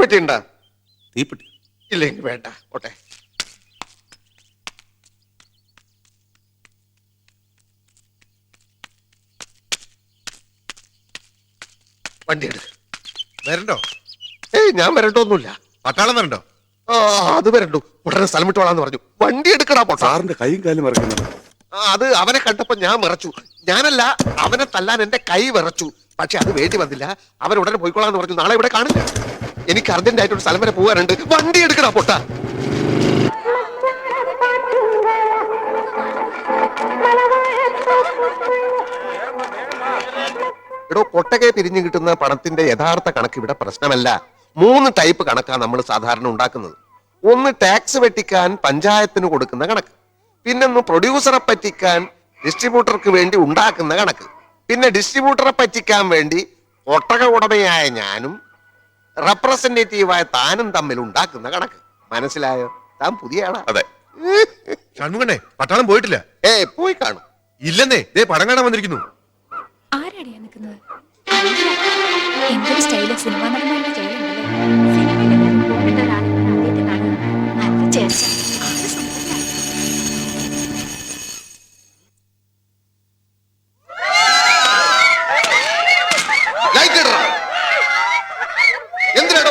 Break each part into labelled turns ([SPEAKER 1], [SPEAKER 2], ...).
[SPEAKER 1] തീപ്പെട്ടി ഉണ്ടാ
[SPEAKER 2] തീപ്പെട്ടി.
[SPEAKER 1] ഇല്ലെങ്കിൽ വേണ്ട. ഓട്ടെ വണ്ടി എടു
[SPEAKER 3] വരണ്ടോ?
[SPEAKER 1] ഏയ് ഞാൻ വരണ്ടൊന്നുമില്ല.
[SPEAKER 3] പട്ടാളം വരണ്ടോ?
[SPEAKER 1] ആ അത് വരണ്ടു. ഉടനെ സ്ഥലം വിട്ടോളാന്ന് പറഞ്ഞു. വണ്ടി എടുക്കടാ പൊട്ടാ.
[SPEAKER 2] സാറിന്റെ കൈയും കാലും ഇറക്കുന്നത്
[SPEAKER 1] ആ, അത് അവനെ കണ്ടപ്പോ ഞാൻ വിറച്ചു. ഞാനല്ല അവനെ തല്ലാൻ എന്റെ കൈ വിറച്ചു. പക്ഷെ അത് വേണ്ടി വന്നില്ല. അവൻ ഉടനെ പോയിക്കോളാന്ന് പറഞ്ഞു നാളെ ഇവിടെ കാണില്ല. എനിക്ക് അർജന്റ് ആയിട്ട് ഒരു സ്ഥലം വരെ പോകാനുണ്ട്. വണ്ടി എടുക്കടാ പൊട്ട. എടോ കൊട്ടകെ പിരിഞ്ഞു കിട്ടുന്ന പണത്തിന്റെ യഥാർത്ഥ കണക്ക് ഇവിടെ പ്രശ്നമല്ല. മൂന്ന് ടൈപ്പ് കണക്കാണ് നമ്മൾ സാധാരണ ഉണ്ടാക്കുന്നത്. ഒന്ന് ടാക്സ് വെട്ടിക്കാൻ പഞ്ചായത്തിന് കൊടുക്കുന്ന കണക്ക്. പിന്നൊന്ന് പ്രൊഡ്യൂസറെ പറ്റിക്കാൻ ഡിസ്ട്രിബ്യൂട്ടർക്ക് വേണ്ടി ഉണ്ടാക്കുന്ന കണക്ക്. പിന്നെ ഡിസ്ട്രിബ്യൂട്ടറെ പറ്റിക്കാൻ വേണ്ടി ഒട്ടക ഉടമയായ ഞാനും റെപ്രസെന്റേറ്റീവായ താനും തമ്മിൽ ഉണ്ടാക്കുന്ന കണക്ക്. മനസ്സിലായോ? താൻ പുതിയ ആളാ.
[SPEAKER 2] അതെ.
[SPEAKER 3] പട്ടാളം പോയിട്ടില്ല?
[SPEAKER 1] ഏ പോയി കാണും.
[SPEAKER 3] ഇല്ലെന്നേ ദേ പടം കാണാൻ വന്നിരിക്കുന്നു.
[SPEAKER 4] ആരാടിയാ നിൽക്കുന്നത്? എന്തൊരു സ്റ്റൈൽ? സിനിമ നടന്മാരുടെ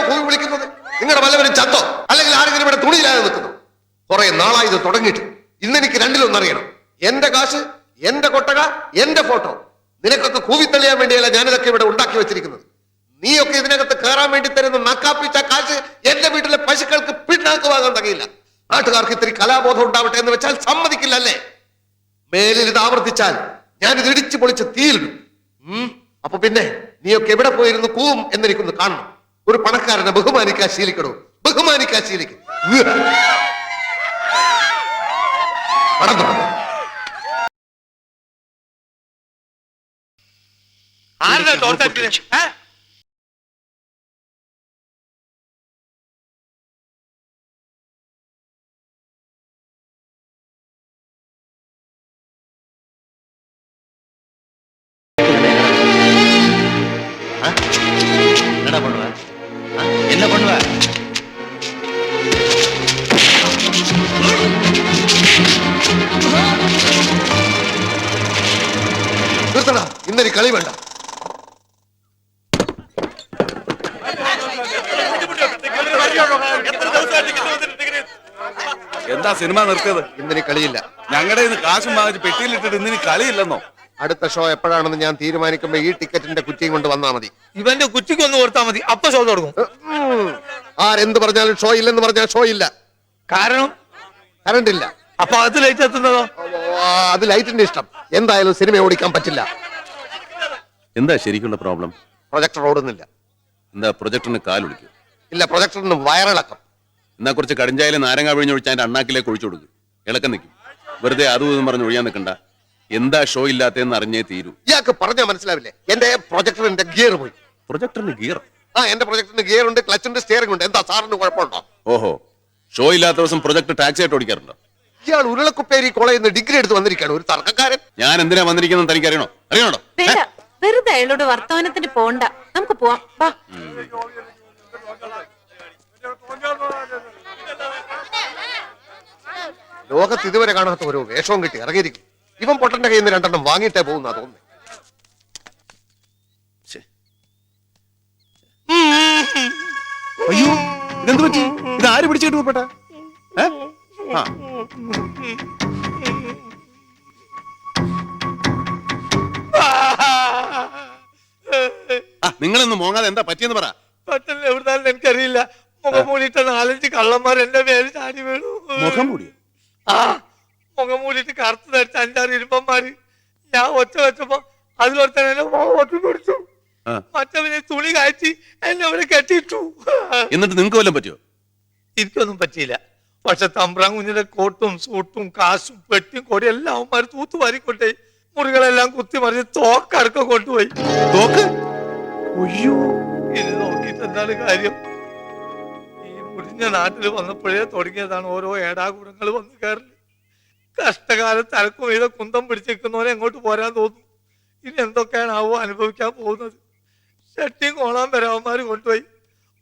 [SPEAKER 1] ഭൂമി വിളിക്കുന്നത്? നിങ്ങളുടെ വല്ലവരും ചത്തോ? അല്ലെങ്കിൽ ആരെങ്കിലും ഇവിടെ തുണിയിലായി നിൽക്കുന്നു? കുറെ നാളായി ഇത് തുടങ്ങിയിട്ട്. ഇന്നെനിക്ക് രണ്ടിലൊന്നറിയണം എന്റെ കാശ് എന്റെ കൊട്ടക എന്റെ ഫോട്ടോ. നിനക്കൊക്കെ കൂവിത്തള്ളിയാൻ വേണ്ടിയല്ല ഞാനിതൊക്കെ ഇവിടെ ഉണ്ടാക്കി വെച്ചിരിക്കുന്നത്. നീയൊക്കെ ഇതിനകത്ത് കയറാൻ വേണ്ടി തരുന്ന നക്കാപ്പിച്ച കാശ് എന്റെ വീട്ടിലെ പശുക്കൾക്ക് പിണ്ണാക്ക് വാങ്ങാൻ തകയില്ല. നാട്ടുകാർക്ക് ഇത്തിരി കലാബോധം ഉണ്ടാവട്ടെ എന്ന് വെച്ചാൽ സമ്മതിക്കില്ല അല്ലേ മേലിൽ ഇത് ആവർത്തിച്ചാൽ ഞാൻ ഇത് ഇടിച്ചു പൊളിച്ച് തീയിലിടും. അപ്പൊ പിന്നെ നീയൊക്കെ എവിടെ പോയിരുന്നു? കൂവും എന്നെനിക്കൊന്ന് കാണണം. ഒരു പണക്കാരനെ ബഹുമാനിക്കാൻ ശീലിക്കണോ ബഹുമാനിക്കാൻ ശീലിക്കും ഉവ്വ്. പണം തുടങ്ങ്.
[SPEAKER 5] ആരുടെ തോട്ടത്തില്
[SPEAKER 1] നിർത്തടാ കളി വേണ്ട.
[SPEAKER 2] എന്താ സിനിമ നിർത്തിയത്?
[SPEAKER 1] ഇന്നിനി കളിയില്ല.
[SPEAKER 2] ഞങ്ങളുടെ ഇന്ന് കാശും വാങ്ങിച്ച് പെട്ടിയിലിട്ടിട്ട് ഇന്നിനി കളിയില്ലെന്നോ?
[SPEAKER 1] അടുത്ത ഷോ എപ്പോഴാണെന്ന് ഞാൻ തീരുമാനിക്കുമ്പോ ഈ ടിക്കറ്റിന്റെ കുറ്റിയും കൊണ്ട് വന്നാ മതി.
[SPEAKER 5] ഇവന്റെ കുറ്റിക്ക് ഒന്ന് ഓർത്താ മതി. അപ്പൊ ഷോ തുടങ്ങും.
[SPEAKER 1] ആരെന്ത് പറഞ്ഞാലും ഷോ ഇല്ലെന്ന് പറഞ്ഞാൽ ഷോ ഇല്ല.
[SPEAKER 5] കാരണം?
[SPEAKER 1] കറണ്ട് ഇല്ല
[SPEAKER 5] അപ്പൊ അത് ലൈറ്റ് എത്തുന്നതോ?
[SPEAKER 1] അത് ലൈറ്റിന്റെ ഇഷ്ടം. എന്തായാലും സിനിമ ഓടിക്കാൻ പറ്റില്ല.
[SPEAKER 2] എന്താ ശരിക്കുള്ള പ്രോബ്ലം?
[SPEAKER 1] പ്രൊജക്ടർ ഓടുന്നില്ല.
[SPEAKER 2] എന്താ പ്രൊജക്ടറിന് കാലൊളിക്കും
[SPEAKER 1] ഇല്ല പ്രൊജക്ടറിന് വയറിളക്കം.
[SPEAKER 2] എന്നാ കുറച്ച് കടിഞ്ചായാൽ നാരങ്ങ പിഴിഞ്ഞൊഴിച്ച് അതിന്റെ അണ്ണാക്കിലേക്ക് ഒഴിച്ചു കൊടുക്കും. ഇളക്കം നിൽക്കും. വെറുതെ അതും ഇതും പറഞ്ഞ് ഒഴിയാൻ നിൽക്കണ്ട. എന്താ ഷോ ഇല്ലാത്തതെന്ന് അറിഞ്ഞേ തീരൂ.
[SPEAKER 1] ഇയാൾക്ക് പറഞ്ഞാൽ മനസ്സിലാവില്ലേ? എന്റെ പ്രൊജക്ടറിന്റെ ഗിയർ പോയി.
[SPEAKER 2] പ്രൊജക്ടറിന് ഗിയർ?
[SPEAKER 1] ആ എന്റെ പ്രൊജക്ടറിന് ഗിയർ ഉണ്ട് ക്ലച്ച് ഉണ്ട് സ്റ്റിയറിംഗ് ഉണ്ട്. എന്താ സാറിന് കുഴപ്പമുണ്ടോ?
[SPEAKER 2] ഓഹോ. ഷോ ഇല്ലാത്ത ദിവസം പ്രൊജക്ട് ടാക്സി ആയിട്ട് ഓടിക്കാറുണ്ടോ?
[SPEAKER 1] ഇയാൾ ഉരുളക്കുപ്പേരി കോളേജിൽ നിന്ന് ഡിഗ്രി എടുത്ത് വന്നിരിക്കുകയാണ് ഒരു തർക്കക്കാരൻ.
[SPEAKER 2] ഞാൻ എന്തിനാ വന്നിരിക്കുന്നത് തനിക്ക് അറിയണോ? അറിയണോ
[SPEAKER 6] വെറുതെ അയാളോട് വർത്തമാനത്തിന് പോണ്ട. നമുക്ക് പോവാം. വാ.
[SPEAKER 1] ലോകത്ത് ഇതുവരെ കാണാത്ത ഓരോ വേഷവും കിട്ടി ഇറങ്ങിയിരിക്കും ഇവൻ പൊട്ടന്റെ കയ്യിൽ നിന്ന് രണ്ടെണ്ണം വാങ്ങിയിട്ടേ പോകുന്ന തോന്നുന്നു.
[SPEAKER 2] അയ്യോ ഇതെന്ത് പറ്റി? ഇത് ആര് പിടിച്ചിട്ട് പോപ്പെട്ട ആ. നിങ്ങളൊന്ന് മോങ്ങാതെ എന്താ പറ്റിയെന്ന് പറ.
[SPEAKER 5] പറ്റില്ല എവിടുന്നാലും എനിക്കറിയില്ല. മുഖം മൂടിയിട്ട് നാലഞ്ച് കള്ളന്മാർ എന്റെ മേലെ ചാടി വീണു.
[SPEAKER 2] മുഖം മൂടിയോ
[SPEAKER 5] ആ മുഖം മൂടിയിട്ട് കറുത്ത് ധരിച്ച അഞ്ചാറ് ഇരുമ്പന്മാര് ഞാൻ ഒച്ച വെച്ചപ്പോ അതിലൊരുത്തൻ എന്നെ ഒറ്റ പിടിച്ചു. മറ്റവനെ തുണി കാച്ചി എന്നെ അവിടെ കെട്ടിയിട്ടു.
[SPEAKER 2] എന്നിട്ട് നിങ്ങൾക്ക് വല്ലതും പറ്റിയോ?
[SPEAKER 5] എനിക്കൊന്നും പറ്റിയില്ല. പക്ഷെ തമ്പ്രാൻ കുഞ്ഞിന്റെ കോട്ടും സൂട്ടും കാശും പെട്ടിയും കൊടിയും എല്ലാം അവന്മാർ തൂത്തുവാരിക്കൊണ്ടേ മുറികളെല്ലാം കുത്തി മറിഞ്ഞ് തോക്കടക്കം കൊണ്ടുപോയി.
[SPEAKER 2] തോക്ക്?
[SPEAKER 5] ഇനി നോക്കിയിട്ട് എന്താണ് കാര്യം? ഈ മുടിഞ്ഞ നാട്ടിൽ വന്നപ്പോഴേ തുടങ്ങിയതാണ് ഓരോ ഏടാകൂടങ്ങൾ വന്നു കയറൽ. കഷ്ടകാലത്ത് അലക്കും ചെയ്ത കുന്തം പിടിച്ചിരിക്കുന്നവരെ എങ്ങോട്ട് പോരാൻ തോന്നും? ഇനി എന്തൊക്കെയാണ് ആവോ അനുഭവിക്കാൻ പോകുന്നത്? ഷട്ടിയും കോളാൻ വരാവന്മാര് കൊണ്ടുപോയി.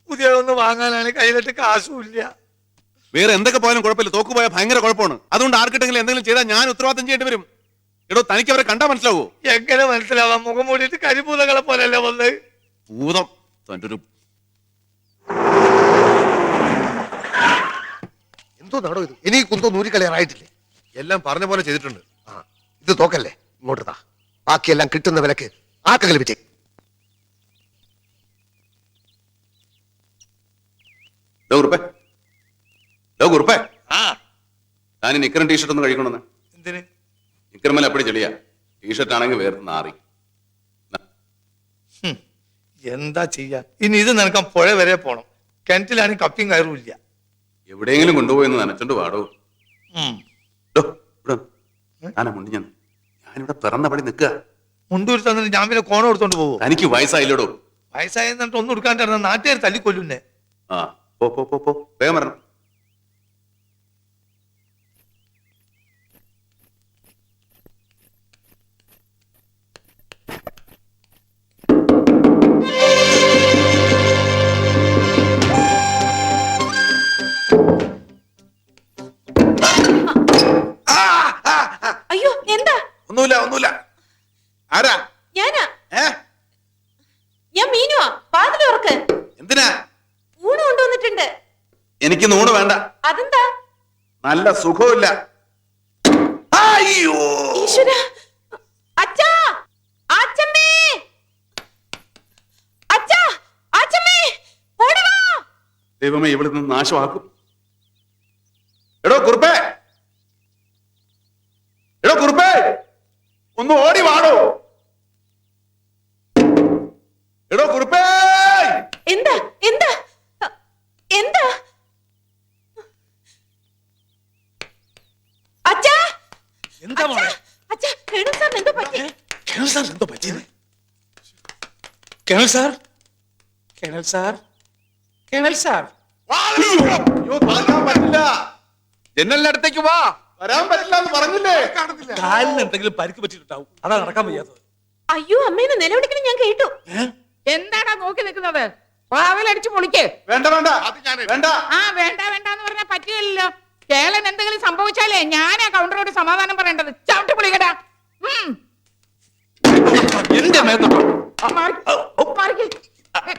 [SPEAKER 5] പുതിയതൊന്ന് വാങ്ങാനാണ് കയ്യിലിട്ട് കാശുമില്ല.
[SPEAKER 2] വേറെ എന്തൊക്കെ പോയാലും കുഴപ്പമില്ല. തോക്ക് പോയാൽ ഭയങ്കര കുഴപ്പമാണ്. അതുകൊണ്ട് ആർക്കിട്ടെങ്കിലും എന്തെങ്കിലും ചെയ്താൽ ഞാൻ ഉത്തരവാദിത്തം ചെയ്യേണ്ടി വരും. എടോ തനിക്ക് അവരെ കണ്ടാ മനസ്സിലാവോ?
[SPEAKER 5] എങ്ങനെ മനസ്സിലാവാം? മുഖം മൂടിയിട്ട് കരിപൂതകളെ പോലെയല്ലേ വന്നത്?
[SPEAKER 2] ഭൂതം തന്റെ ഒരു
[SPEAKER 1] എന്തോ നടോ ഇത്? ഇനി കുന്തോ നൂരിക്കളയാറായിട്ടില്ലേ?
[SPEAKER 3] എല്ലാം പറഞ്ഞ പോലെ ചെയ്തിട്ടുണ്ട്.
[SPEAKER 1] ആ ഇത് തോക്കല്ലേ? ഇങ്ങോട്ട് താ. ബാക്കിയെല്ലാം കിട്ടുന്ന വിലക്ക് ആർക്കെങ്കിലും
[SPEAKER 5] കളിപ്പിച്ചേ
[SPEAKER 2] ഞാൻ ഈ നിക്കറും ടീഷർട്ട് ഒന്ന് കഴിക്കണമെന്ന്.
[SPEAKER 5] എന്തിന്?
[SPEAKER 2] നിക്കറുമല്ല അപ്പടി ചെളിയാ. ടീഷർട്ട് ആണെങ്കിൽ വേറെ നാറി.
[SPEAKER 5] ഹും, എന്താ ചെയ്യാൻ ഇനി ഇത് നനക്കാൻ പുഴ വരെ പോണം. കിണറ്റിലാണെങ്കിൽ കപ്പിയും കയറും ഇല്ല.
[SPEAKER 2] എവിടെയെങ്കിലും കൊണ്ടുപോയി നനച്ചോണ്ട് പാടോ മുണ്ടി ഞാൻ. ഞാനിവിടെ പിറന്നപടി നിൽക്കുക.
[SPEAKER 5] മുണ്ടൂരി തന്നിട്ട് ഞാൻ പിന്നെ കോണം എടുത്തോണ്ട് പോകും
[SPEAKER 2] എനിക്ക് വയസ്സായില്ലടോ.
[SPEAKER 5] വയസ്സായി എന്നിട്ട് ഒന്നും എടുക്കാണ്ടിരുന്ന നാട്ടുകാർ തല്ലിക്കൊല്ലുന്നേ.
[SPEAKER 2] ആ പോ പോ പോ പോ. വേഗം വരണം. നല്ല സുഖമില്ല അയ്യോ. ദൈവമേ ഇവിടെ നിന്ന് നാശമാക്കും. എടോ കുറുപ്പേ.
[SPEAKER 5] കേണൽ സാർ എന്തോ പറ്റിയത് colonel sir colonel sir colonel sir
[SPEAKER 2] അയ്യോ വരാൻ പറ്റില്ല. ജനലിന്റെ അടുത്തേക്ക് വാ. വരാൻ പറ്റില്ല എന്ന് പറഞ്ഞില്ലേ?
[SPEAKER 5] കാലിന് എന്തെങ്കിലും പരിക്ക് പറ്റിയിട്ടുണ്ടാവും. അതാ നടക്കാൻ വയ്യാത്തത്.
[SPEAKER 6] അയ്യോ അമ്മേനെ നിലവിളിക്കണം ഞാൻ കേട്ടു.
[SPEAKER 7] എന്താടാ നോക്കി നിൽക്കുന്നത്? പാവലടിച്ചു പൊളിക്ക്.
[SPEAKER 2] വേണ്ട വേണ്ട. വേണ്ട.
[SPEAKER 7] ആ വേണ്ട വേണ്ട എന്ന് പറഞ്ഞാൽ പറ്റില്ലല്ലോ. കേളൻ എന്തെങ്കിലും സംഭവിച്ചാലേ ഞാനാ കൗണ്ടറോട് സമാധാനം പറയേണ്ടത്. ചവിട്ടി പൊളിക്കടാ.
[SPEAKER 5] എന്റെ.
[SPEAKER 7] മാറിക്ക്.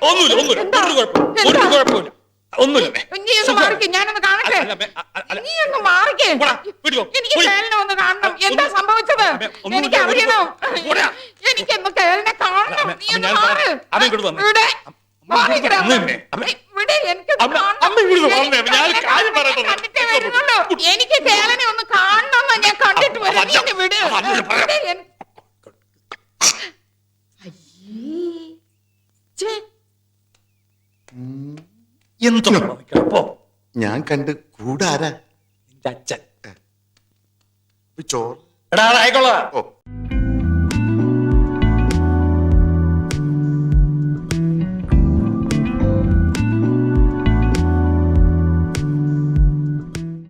[SPEAKER 5] ഒന്നുമില്ല ഒന്നുമില്ല? ഒരു കുഴപ്പം ഒരു കുഴപ്പമില്ല. ഒന്നുമില്ല.
[SPEAKER 7] നീ ഒന്ന് മാറിക്ക് ഞാനൊന്ന് കാണട്ടെ. നീ ഒന്ന് മാറിക്ക്? എനിക്ക്. കേളിനെ ഒന്ന് കാണണം. എന്താ സംഭവിച്ചത്? എനിക്ക് അറിയണം. എനിക്കൊന്ന് കേളിനെ കാണണം. നീ ഒന്ന് മാറ്. ഇവിടെ. എനിക്ക് കേളനെ ഒന്ന് കാണണം ഞാൻ കണ്ടിട്ട് വരാം. വിട്.
[SPEAKER 5] എന്തോ പോ
[SPEAKER 3] ഞാൻ കണ്ട് കൂടാരാ?
[SPEAKER 5] നിന്റെ അച്ഛൻ.
[SPEAKER 3] ചോറ്.
[SPEAKER 5] എടാ ആയിക്കോളാം.
[SPEAKER 3] ഓ.